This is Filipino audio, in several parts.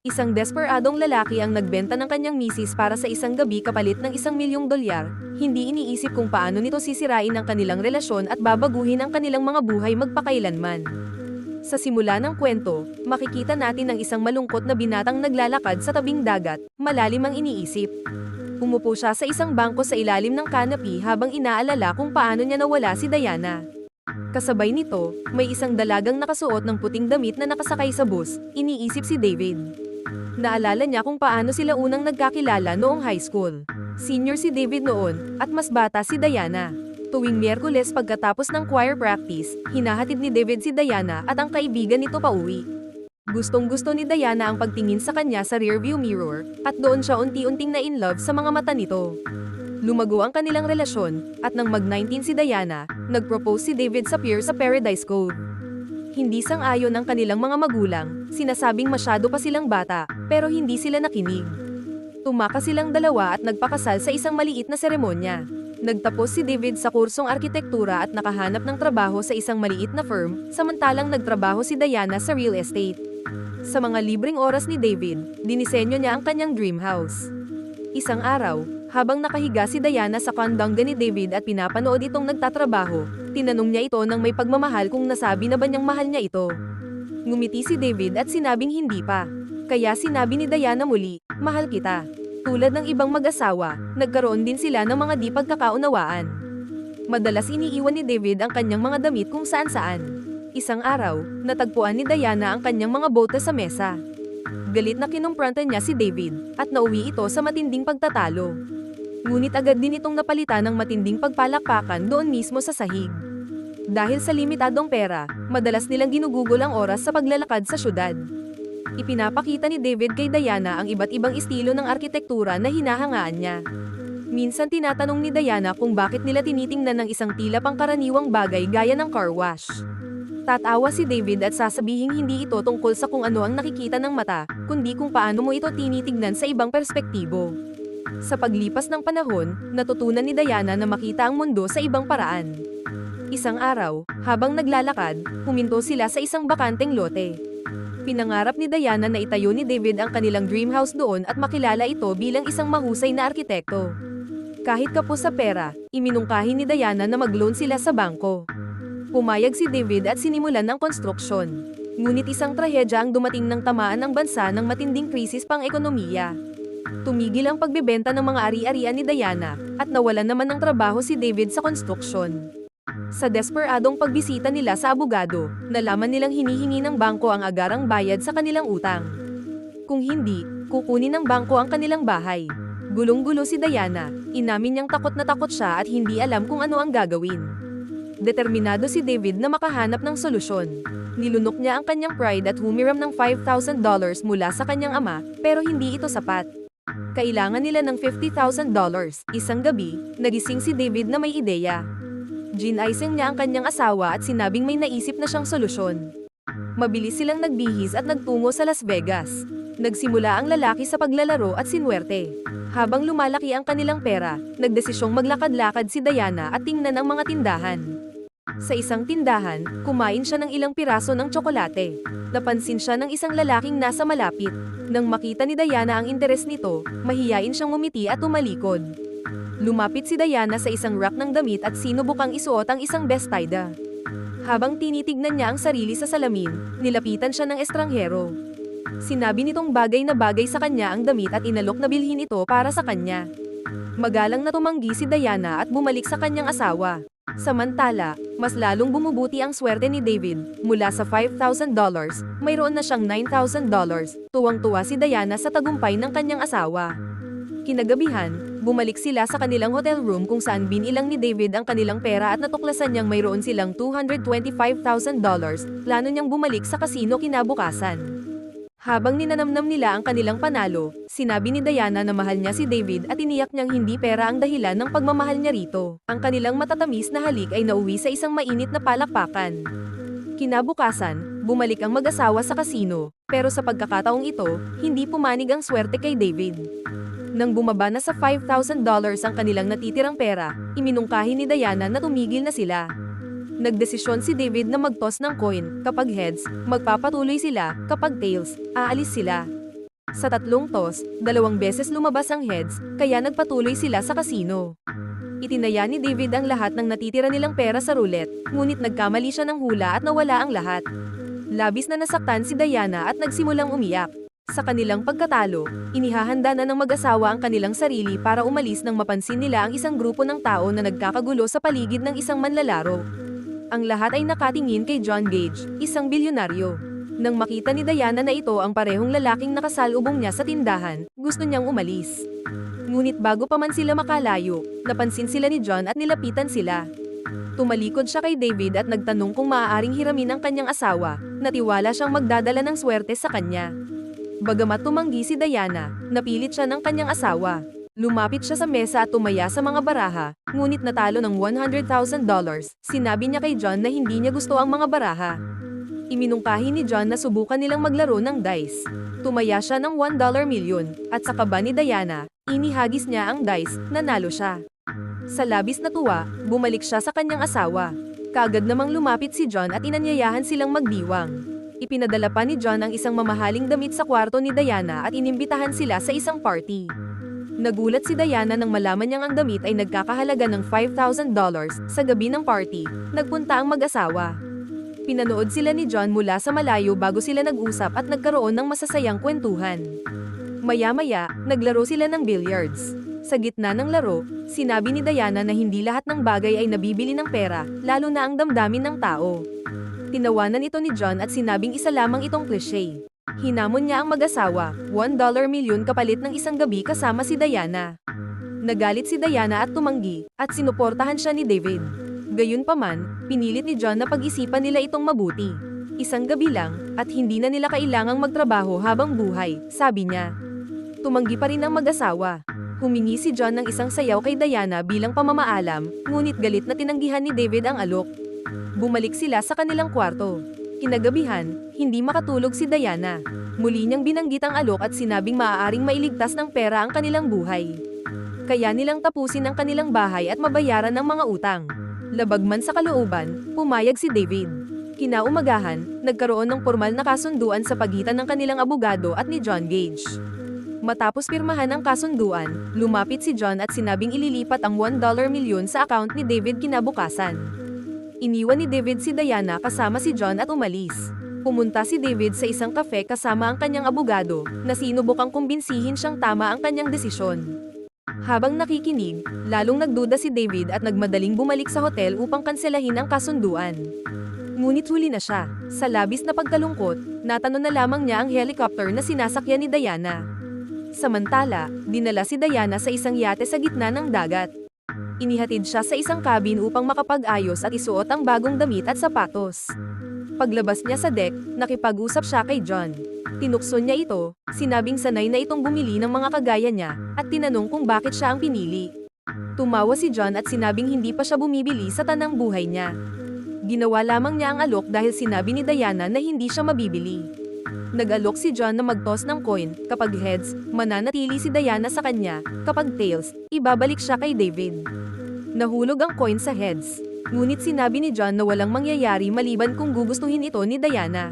Isang desperadong lalaki ang nagbenta ng kanyang misis para sa isang gabi kapalit ng isang milyong dolyar, hindi iniisip kung paano nito sisirain ang kanilang relasyon at babaguhin ang kanilang mga buhay magpakailanman. Sa simula ng kwento, makikita natin ang isang malungkot na binatang naglalakad sa tabing dagat, malalim ang iniisip. Umupo siya sa isang bangko sa ilalim ng canopy habang inaalala kung paano niya nawala si Diana. Kasabay nito, may isang dalagang nakasuot ng puting damit na nakasakay sa bus, iniisip si David. Naalala niya kung paano sila unang nagkakilala noong high school. Senior si David noon, at mas bata si Diana. Tuwing Miyerkules pagkatapos ng choir practice, hinahatid ni David si Diana at ang kaibigan nito pauwi. Gustong gusto ni Diana ang pagtingin sa kanya sa rearview mirror, at doon siya unti-unting na in love sa mga mata nito. Lumago ang kanilang relasyon, at nang mag-19 si Diana, nag-propose si David sa pier sa Paradise Cove. Hindi sang-ayon ang kanilang mga magulang, sinasabing masyado pa silang bata, pero hindi sila nakinig. Tumakas silang dalawa at nagpakasal sa isang maliit na seremonya. Nagtapos si David sa kursong arkitektura at nakahanap ng trabaho sa isang maliit na firm, samantalang nagtrabaho si Diana sa real estate. Sa mga libreng oras ni David, dinisenyo niya ang kanyang dream house. Isang araw, habang nakahiga si Diana sa kandangga ni David at pinapanood itong nagtatrabaho, tinanong niya ito ng may pagmamahal kung nasabi na ba niyang mahal niya ito. Ngumiti si David at sinabing hindi pa. Kaya sinabi ni Diana muli, mahal kita. Tulad ng ibang mag-asawa, nagkaroon din sila ng mga di pagkakaunawaan. Madalas iniiwan ni David ang kanyang mga damit kung saan-saan. Isang araw, natagpuan ni Diana ang kanyang mga bote sa mesa. Galit na kinumpronta niya si David, at nauwi ito sa matinding pagtatalo. Ngunit agad din itong napalitan ng matinding pagpalakpakan doon mismo sa sahig. Dahil sa limitadong pera, madalas nilang ginugugol ang oras sa paglalakad sa syudad. Ipinapakita ni David kay Diana ang iba't ibang estilo ng arkitektura na hinahangaan niya. Minsan tinatanong ni Diana kung bakit nila tinitingnan ng isang tila pangkaraniwang bagay gaya ng car wash. Tatawa si David at sasabihing hindi ito tungkol sa kung ano ang nakikita ng mata, kundi kung paano mo ito tinitignan sa ibang perspektibo. Sa paglipas ng panahon, natutunan ni Diana na makita ang mundo sa ibang paraan. Isang araw, habang naglalakad, huminto sila sa isang bakanteng lote. Pinangarap ni Diana na itayo ni David ang kanilang dream house doon at makilala ito bilang isang mahusay na arkitekto. Kahit kapos sa pera, iminungkahi ni Diana na mag-loan sila sa bangko. Pumayag si David at sinimulan ng konstruksyon. Ngunit isang trahedya ang dumating ng tamaan ng bansa ng matinding krisis pang ekonomiya. Tumigil ang pagbebenta ng mga ari-arian ni Diana, at nawalan naman ng trabaho si David sa konstruksyon. Sa desperadong pagbisita nila sa abogado, nalaman nilang hinihingi ng bangko ang agarang bayad sa kanilang utang. Kung hindi, kukunin ng bangko ang kanilang bahay. Gulong-gulo si Diana, inamin niyang takot na takot siya at hindi alam kung ano ang gagawin. Determinado si David na makahanap ng solusyon. Nilunok niya ang kanyang pride at humiram ng $5,000 mula sa kanyang ama, pero hindi ito sapat. Kailangan nila ng $50,000. Isang gabi, nagising si David na may ideya. Ginaising niya ang kanyang asawa at sinabing may naisip na siyang solusyon. Mabilis silang nagbihis at nagtungo sa Las Vegas. Nagsimula ang lalaki sa paglalaro at sinwerte. Habang lumalaki ang kanilang pera, nagdesisyong maglakad-lakad si Diana at tingnan ang mga tindahan. Sa isang tindahan, kumain siya ng ilang piraso ng tsokolate. Napansin siya ng isang lalaking nasa malapit. Nang makita ni Diana ang interes nito, mahiyain siyang umiti at tumalikod. Lumapit si Diana sa isang rack ng damit at sinubukang isuot ang isang bestida. Habang tinitignan niya ang sarili sa salamin, nilapitan siya ng estranghero. Sinabi nitong bagay na bagay sa kanya ang damit at inalok na bilhin ito para sa kanya. Magalang na tumanggi si Diana at bumalik sa kanyang asawa. Samantala, mas lalong bumubuti ang swerte ni David. Mula sa $5,000, mayroon na siyang $9,000. Tuwang-tuwa si Diana sa tagumpay ng kanyang asawa. Kinagabihan, bumalik sila sa kanilang hotel room kung saan binilang ni David ang kanilang pera at natuklasan niyang mayroon silang $225,000. Plano niyang bumalik sa kasino kinabukasan. Habang ninanamnam nila ang kanilang panalo, sinabi ni Diana na mahal niya si David at iniyak niyang hindi pera ang dahilan ng pagmamahal niya rito. Ang kanilang matatamis na halik ay nauwi sa isang mainit na palakpakan. Kinabukasan, bumalik ang mag-asawa sa kasino, pero sa pagkakataong ito, hindi pumanig ang swerte kay David. Nang bumaba na sa $5,000 ang kanilang natitirang pera, iminungkahi ni Diana na tumigil na sila. Nagdesisyon si David na mag-toss ng coin, kapag heads, magpapatuloy sila, kapag tails, aalis sila. Sa tatlong toss, dalawang beses lumabas ang heads, kaya nagpatuloy sila sa kasino. Itinaya ni David ang lahat ng natitira nilang pera sa roulette, ngunit nagkamali siya ng hula at nawala ang lahat. Labis na nasaktan si Diana at nagsimulang umiyak. Sa kanilang pagkatalo, inihahanda na ng mag-asawa ang kanilang sarili para umalis nang mapansin nila ang isang grupo ng tao na nagkakagulo sa paligid ng isang manlalaro. Ang lahat ay nakatingin kay John Gage, isang bilyonaryo. Nang makita ni Diana na ito ang parehong lalaking nakasalubong niya sa tindahan, gusto niyang umalis. Ngunit bago pa man sila makalayo, napansin sila ni John at nilapitan sila. Tumalikod siya kay David at nagtanong kung maaaring hiramin ang kanyang asawa, natiwala siyang magdadala ng swerte sa kanya. Bagamat tumanggi si Diana, napilit siya ng kanyang asawa. Lumapit siya sa mesa at tumaya sa mga baraha, ngunit natalo ng $100,000. Sinabi niya kay John na hindi niya gusto ang mga baraha. Iminungkahi ni John na subukan nilang maglaro ng dice. Tumaya siya ng $1 million, at sa kaba ni Diana, inihagis niya ang dice, nanalo siya. Sa labis na tuwa, bumalik siya sa kanyang asawa. Kagad namang lumapit si John at inanyayahan silang magdiwang. Ipinadala pa ni John ang isang mamahaling damit sa kwarto ni Diana at inimbitahan sila sa isang party. Nagulat si Diana nang malaman niyang ang damit ay nagkakahalaga ng $5,000 sa gabi ng party. Nagpunta ang mag-asawa. Pinanood sila ni John mula sa malayo bago sila nag-usap at nagkaroon ng masasayang kwentuhan. Maya-maya, naglaro sila ng billiards. Sa gitna ng laro, sinabi ni Diana na hindi lahat ng bagay ay nabibili ng pera, lalo na ang damdamin ng tao. Tinawanan ito ni John at sinabing isa lamang itong cliche. Hinamon niya ang mag-asawa, $1 milyon kapalit ng isang gabi kasama si Diana. Nagalit si Diana at tumanggi, at sinuportahan siya ni David. Gayunpaman, pinilit ni John na pag-isipan nila itong mabuti. Isang gabi lang, at hindi na nila kailangang magtrabaho habang buhay, sabi niya. Tumanggi pa rin ang mag-asawa. Humingi si John ng isang sayaw kay Diana bilang pamamaalam, ngunit galit na tinanggihan ni David ang alok. Bumalik sila sa kanilang kwarto. Kinagabihan, hindi makatulog si Diana. Muli niyang binanggit ang alok at sinabing maaaring mailigtas ng pera ang kanilang buhay. Kaya nilang tapusin ang kanilang bahay at mabayaran ng mga utang. Labag man sa kalooban, pumayag si David. Kinaumagahan, nagkaroon ng formal na kasunduan sa pagitan ng kanilang abogado at ni John Gage. Matapos pirmahan ang kasunduan, lumapit si John at sinabing ililipat ang $1 milyon sa account ni David kinabukasan. Iniwan ni David si Diana kasama si John at umalis. Pumunta si David sa isang kafe kasama ang kanyang abogado, na sinubukang kumbinsihin siyang tama ang kanyang desisyon. Habang nakikinig, lalong nagduda si David at nagmadaling bumalik sa hotel upang kanselahin ang kasunduan. Ngunit huli na siya. Sa labis na pagkalungkot, natanong na lamang niya ang helicopter na sinasakyan ni Diana. Samantala, dinala si Diana sa isang yate sa gitna ng dagat. Inihatid siya sa isang cabin upang makapag-ayos at isuot ang bagong damit at sapatos. Paglabas niya sa deck, nakipag-usap siya kay John. Tinukso niya ito, sinabing sanay na itong bumili ng mga kagaya niya, at tinanong kung bakit siya ang pinili. Tumawa si John at sinabing hindi pa siya bumibili sa tanang buhay niya. Ginawa lamang niya ang alok dahil sinabi ni Diana na hindi siya mabibili. Nag-alok si John na mag-toss ng coin, kapag heads, mananatili si Diana sa kanya, kapag tails, ibabalik siya kay David. Nahulog ang coin sa heads. Ngunit sinabi ni John na walang mangyayari maliban kung gugustuhin ito ni Diana.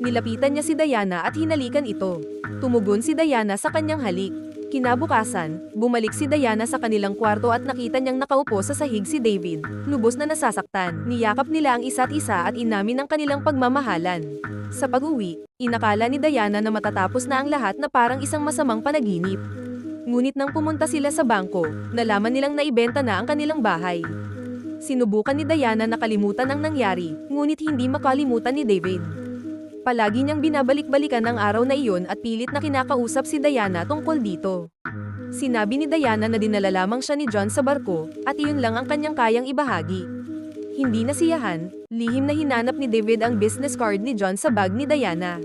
Nilapitan niya si Diana at hinalikan ito. Tumugon si Diana sa kanyang halik. Kinabukasan, bumalik si Diana sa kanilang kwarto at nakita niyang nakaupo sa sahig si David. Lubos na nasasaktan. Niyakap nila ang isa't isa at inamin ang kanilang pagmamahalan. Sa pag-uwi, inakala ni Diana na matatapos na ang lahat na parang isang masamang panaginip. Ngunit nang pumunta sila sa bangko, nalaman nilang naibenta na ang kanilang bahay. Sinubukan ni Diana na kalimutan ang nangyari, ngunit hindi makalimutan ni David. Palagi niyang binabalik-balikan ang araw na iyon at pilit na kinakausap si Diana tungkol dito. Sinabi ni Diana na dinala lamang siya ni John sa barko, at iyon lang ang kanyang kayang ibahagi. Hindi nasiyahan, lihim na hinanap ni David ang business card ni John sa bag ni Diana.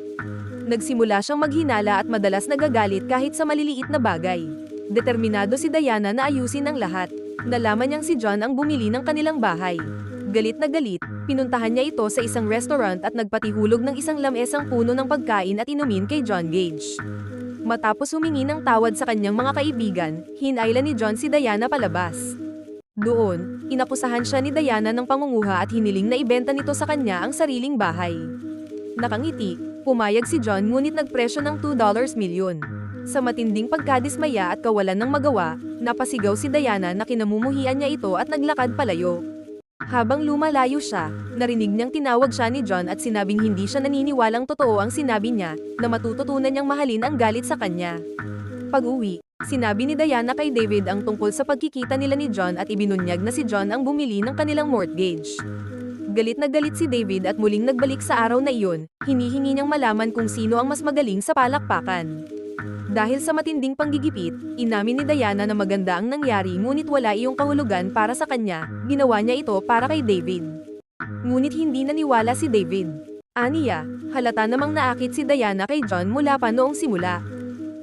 Nagsimula siyang maghinala at madalas nagagalit kahit sa maliliit na bagay. Determinado si Diana na ayusin ang lahat. Nalaman niyang si John ang bumili ng kanilang bahay. Galit na galit, pinuntahan niya ito sa isang restaurant at nagpatihulog ng isang lamesang puno ng pagkain at inumin kay John Gage. Matapos humingi ng tawad sa kanyang mga kaibigan, hinayla ni John si Diana palabas. Doon, inakusahan siya ni Diana ng pangunguha at hiniling na ibenta nito sa kanya ang sariling bahay. Nakangiti, Pumayag si John ngunit nagpresyo ng $2 milyon. Sa matinding pagkadismaya at kawalan ng magawa, napasigaw si Diana na kinamumuhian niya ito at naglakad palayo. Habang lumalayo siya, narinig niyang tinawag siya ni John at sinabing hindi siya naniniwalang totoo ang sinabi niya, na matututunan niyang mahalin ang galit sa kanya. Pag-uwi, sinabi ni Diana kay David ang tungkol sa pagkikita nila ni John at ibinunyag na si John ang bumili ng kanilang mortgage. Galit na galit si David at muling nagbalik sa araw na iyon, hinihingi niyang malaman kung sino ang mas magaling sa palakpakan. Dahil sa matinding panggigipit, inamin ni Diana na maganda ang nangyari ngunit wala iyong kahulugan para sa kanya, ginawa niya ito para kay David. Ngunit hindi naniwala si David. Aniya, halata namang naakit si Diana kay John mula pa noong simula.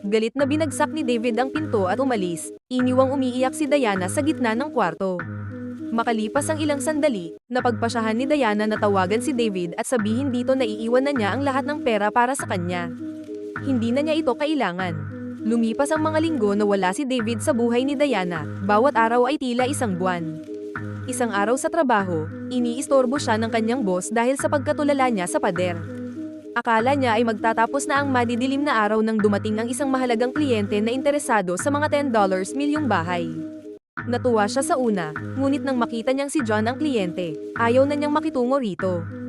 Galit na binagsak ni David ang pinto at umalis, iniwang umiiyak si Diana sa gitna ng kwarto. Makalipas ang ilang sandali, napagpasyahan ni Diana na tawagan si David at sabihin dito na iiwan na niya ang lahat ng pera para sa kanya. Hindi na niya ito kailangan. Lumipas ang mga linggo na wala si David sa buhay ni Diana, bawat araw ay tila isang buwan. Isang araw sa trabaho, iniistorbo siya ng kanyang boss dahil sa pagkatulala niya sa pader. Akala niya ay magtatapos na ang madidilim na araw nang dumating ang isang mahalagang kliyente na interesado sa mga $10 milyong bahay. Natuwa siya sa una, ngunit nang makita niyang si John ang kliyente, ayaw na niyang makitungo rito.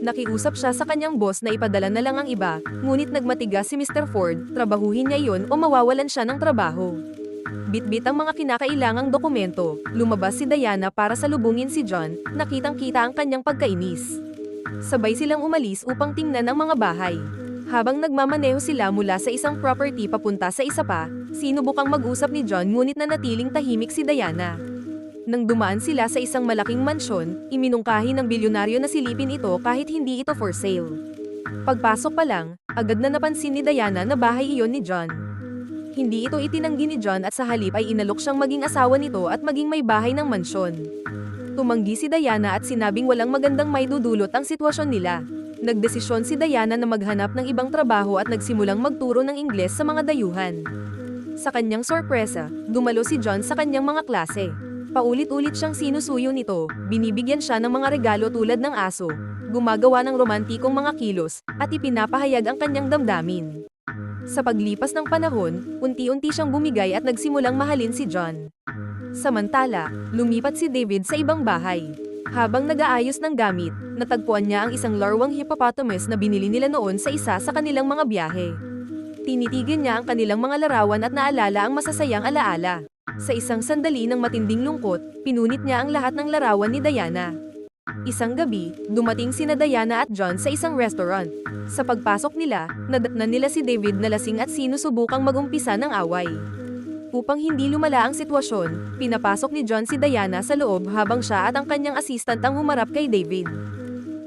Nakiusap siya sa kanyang boss na ipadala na lang ang iba, ngunit nagmatigas si Mr. Ford, trabahuhin niya yon o mawawalan siya ng trabaho. Bitbit ang mga kinakailangang dokumento, lumabas si Diana para salubungin si John, nakitang-kita ang kanyang pagkainis. Sabay silang umalis upang tingnan ang mga bahay. Habang nagmamaneho sila mula sa isang property papunta sa isa pa, sinubukang mag-usap ni John ngunit nanatiling tahimik si Diana. Nang dumaan sila sa isang malaking mansyon, iminungkahi ng bilyonaryo na silipin ito kahit hindi ito for sale. Pagpasok pa lang, agad na napansin ni Diana na bahay iyon ni John. Hindi ito itinanggi ni John at sa halip ay inalok siyang maging asawa nito at maging may bahay ng mansyon. Tumanggi si Diana at sinabing walang magandang may dudulot ang sitwasyon nila. Nagdesisyon si Diana na maghanap ng ibang trabaho at nagsimulang magturo ng Ingles sa mga dayuhan. Sa kanyang sorpresa, dumalo si John sa kanyang mga klase. Paulit-ulit siyang sinusuyo nito, binibigyan siya ng mga regalo tulad ng aso, gumagawa ng romantikong mga kilos, at ipinapahayag ang kanyang damdamin. Sa paglipas ng panahon, unti-unti siyang bumigay at nagsimulang mahalin si John. Samantala, lumipat si David sa ibang bahay. Habang nag-aayos ng gamit, natagpuan niya ang isang larwang hippopotamus na binili nila noon sa isa sa kanilang mga biyahe. Tinitigan niya ang kanilang mga larawan at naalala ang masasayang alaala. Sa isang sandali ng matinding lungkot, pinunit niya ang lahat ng larawan ni Diana. Isang gabi, dumating sina Diana at John sa isang restaurant. Sa pagpasok nila, nadatnan nila si David na lasing at sinusubukang magumpisa ng away. Upang hindi lumala ang sitwasyon, pinapasok ni John si Diana sa loob habang siya at ang kanyang assistant ang humarap kay David.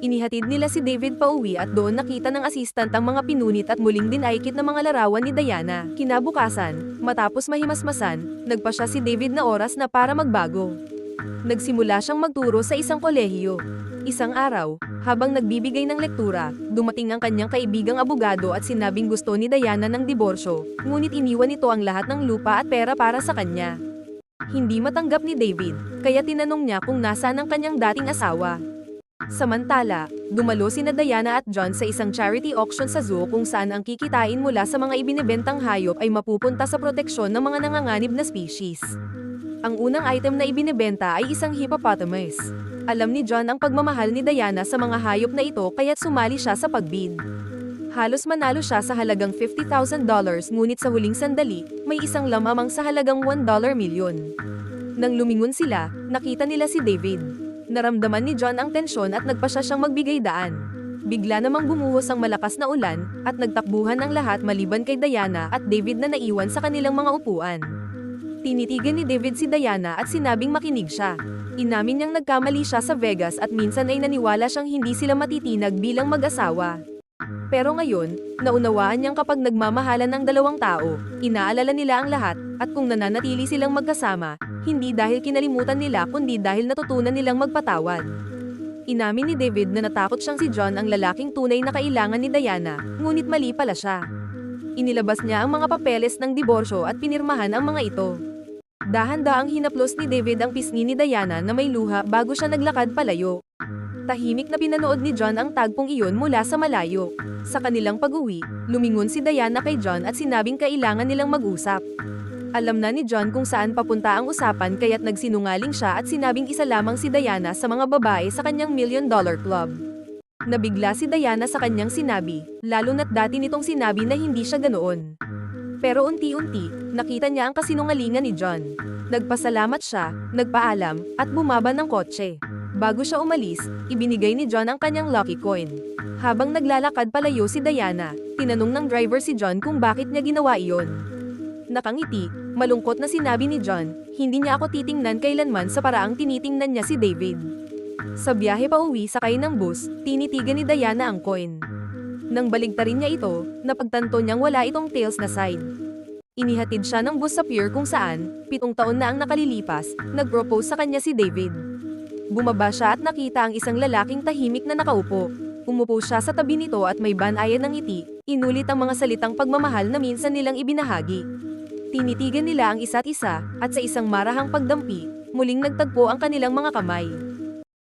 Inihatid nila si David pauwi at doon nakita ng assistant ang mga pinunit at muling dinaikit na mga larawan ni Diana. Kinabukasan, matapos mahimasmasan, nagpa siya si David na oras na para magbago. Nagsimula siyang magturo sa isang kolehiyo. Isang araw, habang nagbibigay ng lektura, dumating ang kanyang kaibigang abogado at sinabing gusto ni Diana ng diborsyo, ngunit iniwan nito ang lahat ng lupa at pera para sa kanya. Hindi matanggap ni David, kaya tinanong niya kung nasaan ang kanyang dating asawa. Samantala, dumalo sina Diana at John sa isang charity auction sa zoo kung saan ang kikitain mula sa mga ibinebentang hayop ay mapupunta sa proteksyon ng mga nanganganib na species. Ang unang item na ibinebenta ay isang hippopotamus. Alam ni John ang pagmamahal ni Diana sa mga hayop na ito kaya't sumali siya sa pagbid. Halos manalo siya sa halagang $50,000 ngunit sa huling sandali, may isang lamamang sa halagang $1 milyon. Nang lumingon sila, nakita nila si David. Naramdaman ni John ang tensyon at nagpasya siyang magbigay daan. Bigla namang bumuhos ang malakas na ulan, at nagtakbuhan ang lahat maliban kay Diana at David na naiwan sa kanilang mga upuan. Tinitigan ni David si Diana at sinabing makinig siya. Inamin niyang nagkamali siya sa Vegas at minsan ay naniwala siyang hindi sila matitinag bilang mag-asawa. Pero ngayon, naunawaan niyang kapag nagmamahalan ng dalawang tao, inaalala nila ang lahat, at kung nananatili silang magkasama, hindi dahil kinalimutan nila kundi dahil natutunan nilang magpatawad. Inamin ni David na natakot siyang si John ang lalaking tunay na kailangan ni Diana, ngunit mali pala siya. Inilabas niya ang mga papeles ng diborsyo at pinirmahan ang mga ito. Dahan-daang hinaplos ni David ang pisngi ni Diana na may luha bago siya naglakad palayo. Tahimik na pinanood ni John ang tagpong iyon mula sa malayo. Sa kanilang pag-uwi, lumingon si Diana kay John at sinabing kailangan nilang mag-usap. Alam na ni John kung saan papunta ang usapan kaya't nagsinungaling siya at sinabing isa lamang si Diana sa mga babae sa kanyang Million Dollar Club. Nabigla si Diana sa kanyang sinabi, lalo na't dati nitong sinabi na hindi siya ganoon. Pero unti-unti, nakita niya ang kasinungalingan ni John. Nagpasalamat siya, nagpaalam, at bumaba ng kotse. Bago siya umalis, ibinigay ni John ang kanyang lucky coin. Habang naglalakad palayo si Diana, tinanong ng driver si John kung bakit niya ginawa iyon. Nakangiti, malungkot na sinabi ni John, hindi niya ako titingnan kailanman sa paraang tinitingnan niya si David. Sa biyahe pa uwi sakay ng bus, tinitigan ni Diana ang coin. Nang baligtarin niya ito, napagtanto niyang wala itong tails na side. Inihatid siya ng bus sa pier kung saan, pitong taon na ang nakalilipas, nag-propose sa kanya si David. Bumaba siya at nakita ang isang lalaking tahimik na nakaupo. Umupo siya sa tabi nito at may banayan ng ngiti, inulit ang mga salitang pagmamahal na minsan nilang ibinahagi. Tinitigan nila ang isa't isa, at sa isang marahang pagdampi, muling nagtagpo ang kanilang mga kamay.